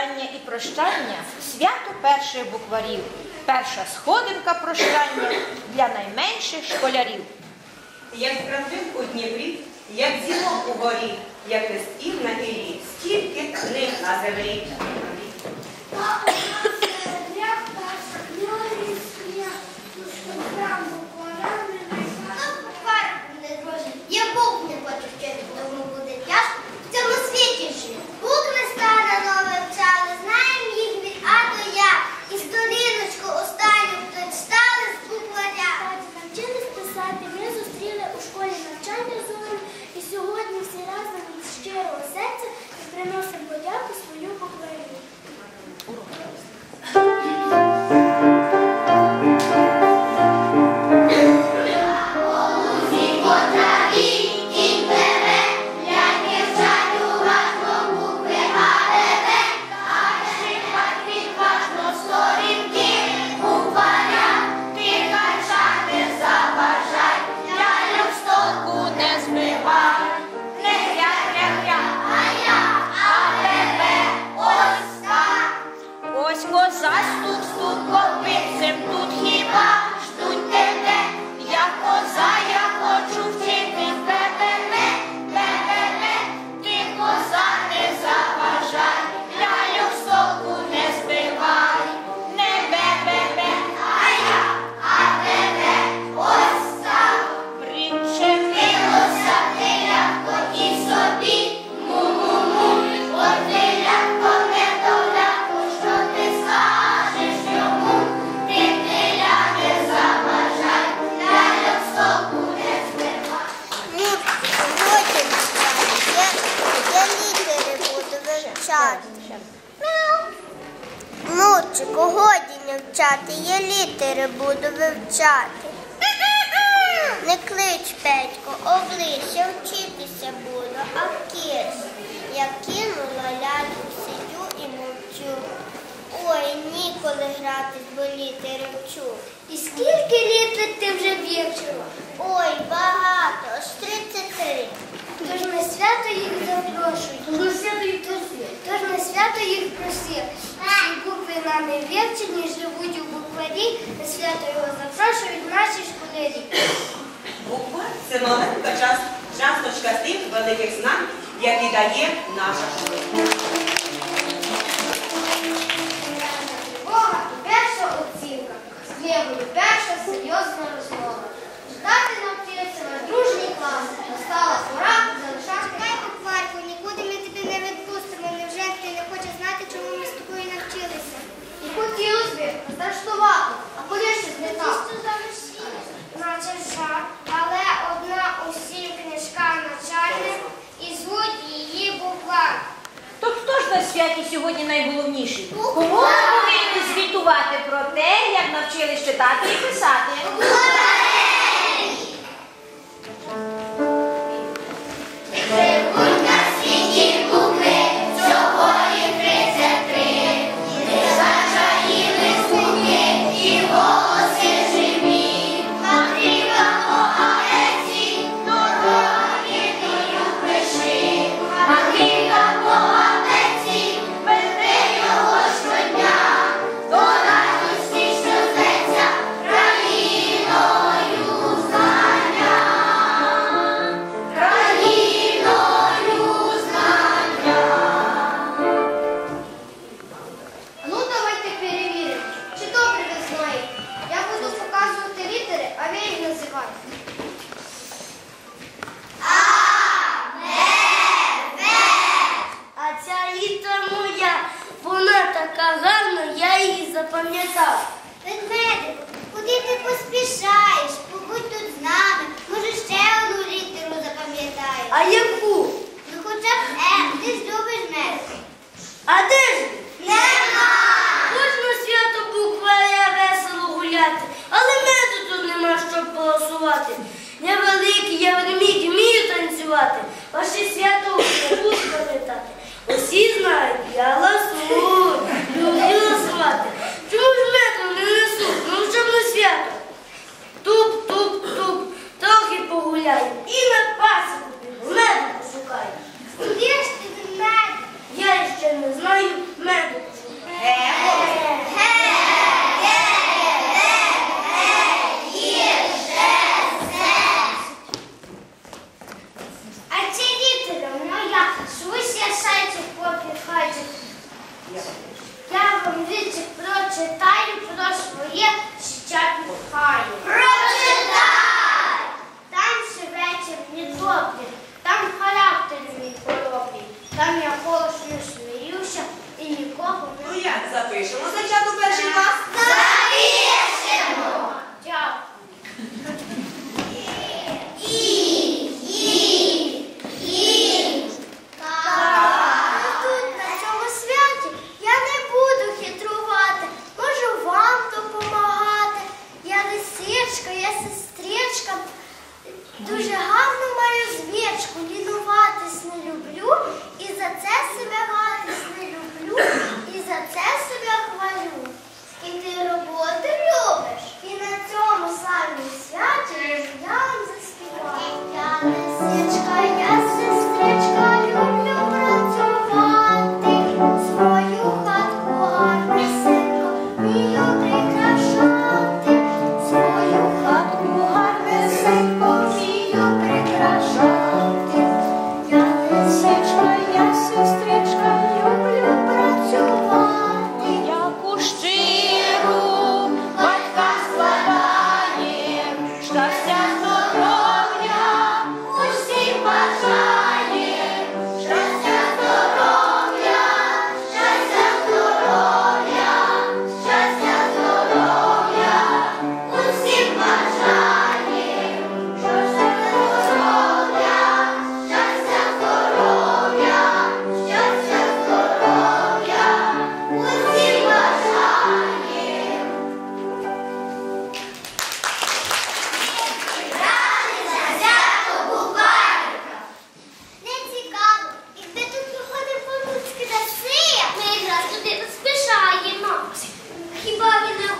вітання і прощання свято перших букварів, перша сходинка прощання для найменших школярів. Як крапив у Дніпрі, як зілок у горі, як листів на гірі, стільки книг на землі. Внучику, годі не вчати, я літери буду вивчати. Не клич, Петько, оближ, я вчитися буду, а киш. Я кинула ляльку, сидю і мовчу. Ой, ніколи гратись, бо літери вчу. І скільки літер ти вже вивчила? Ой, багато, аж 33. Тож на свято їх запрошують. Тож на свято їх просив. Тож на свято їх просив. Нами вивчені, живуть у букварі, свято його запрошують наші школярі. Буква це маленька час, часточка тих великих знань, які дає наша школа. Бога перша оцінка, з лівою перша серйозна розмова. Ждати навчився на дружній клас, настала пора залишати. Чекай, Кварку, нікуди ми тебе не відпустимо. Невже ти не хочеш знати, чому ми з тобою навчилися? І хотілося б зрештувати, а коли щось не так? Наче жах, але одна усім книжка начальник і звуть її буква. То хто ж на святі сьогодні найголовніший? Кому ми повинні звітувати про те, як навчились читати і писати? Запам'ятав. Ведмедику, куди ти поспішаєш? Побудь тут з нами. Може, ще одну літеру запам'ятаєш. А яку? Ну хоча б М, ти ж любиш мед. А де ж? Нема! Кожне свято букваря весело гуляти, але меду тут нема щоб голосувати. Я великий, я ведмідь, вмію танцювати. Ваше свято буду пам'ятати. Усі знають,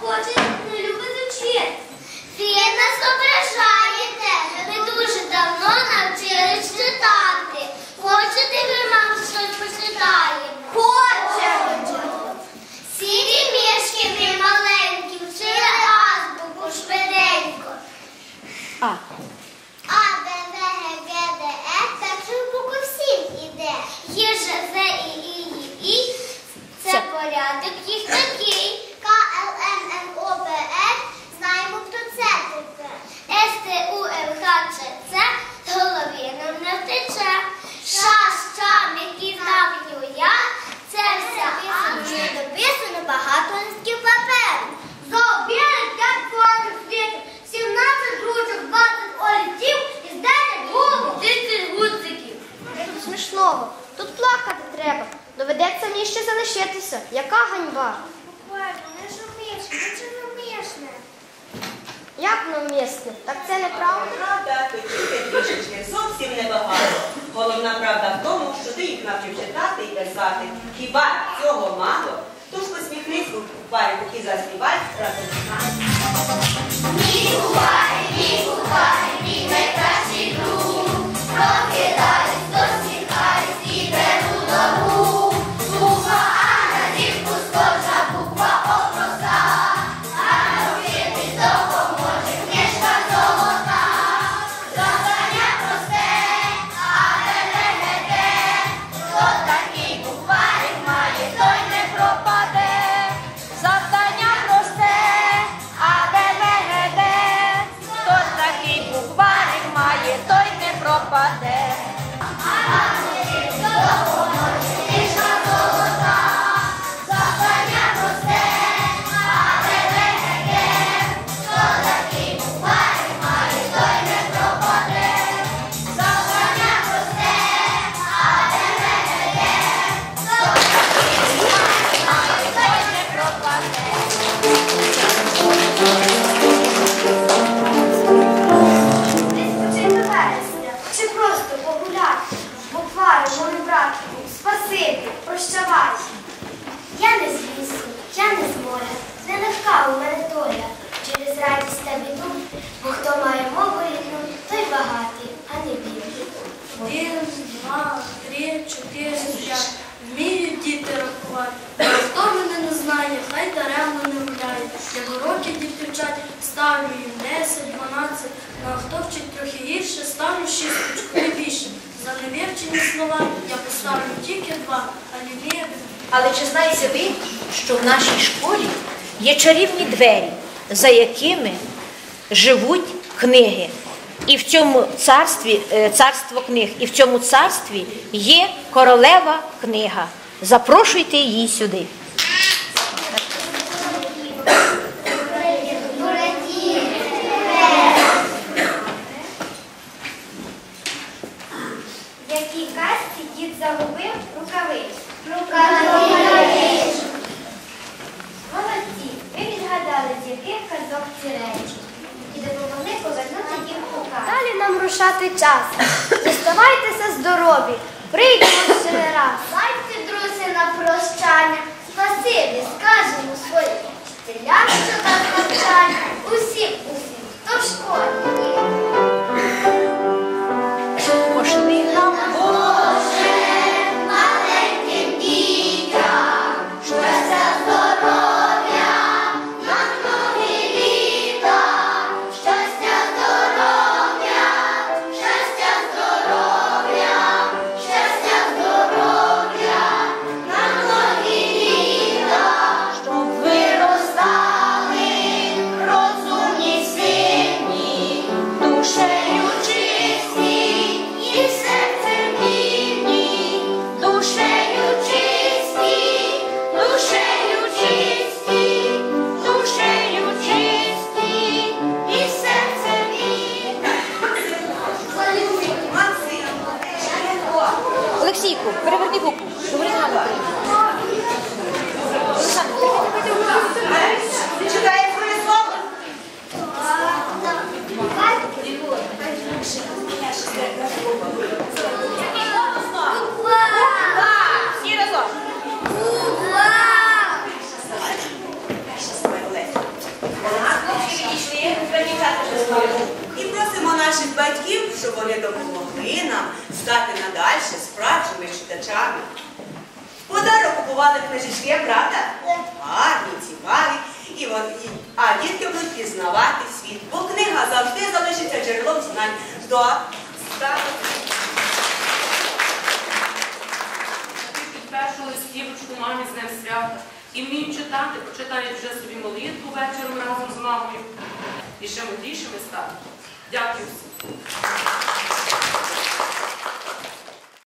хоче не любити вчити. Ви нас ображаєте. Ми дуже давно навчились читати. Хочете ви, мам, щось почитаємо? Хочемо. Сірі мішки ми маленькі, вчили азбуку швиденько. Тут плакати треба. Доведеться мені ще залишитися. Яка ганьба? Буквально, не шуміш, не чорномішне. Як навмисне, Так це неправда? правда? То тільки трішечки, зовсім небагато. Головна правда в тому, що ти їх навчив читати і писати. Хіба цього мало? Тож посміхнись у парі і заспівай разом з нами. молитва, алілія. Але чи знаєте ви, що в нашій школі є чарівні двері, за якими живуть книги? І в цьому царстві е, царство книг, і в цьому царстві є королева книга. Запрошуйте її сюди. ці речі і допомогли повернути їм у хату. Далі нам рушати час. Зіставайтеся здорові, прийдемо ще раз. Дайте, друзі, на прощання. Спасибі, скажемо своїм вчителям, що дав навчання. Усім, усім, хто в школі. Почитають вже собі молитву вечором разом з мамою. І ще мудрішими стануть. Дякую всім.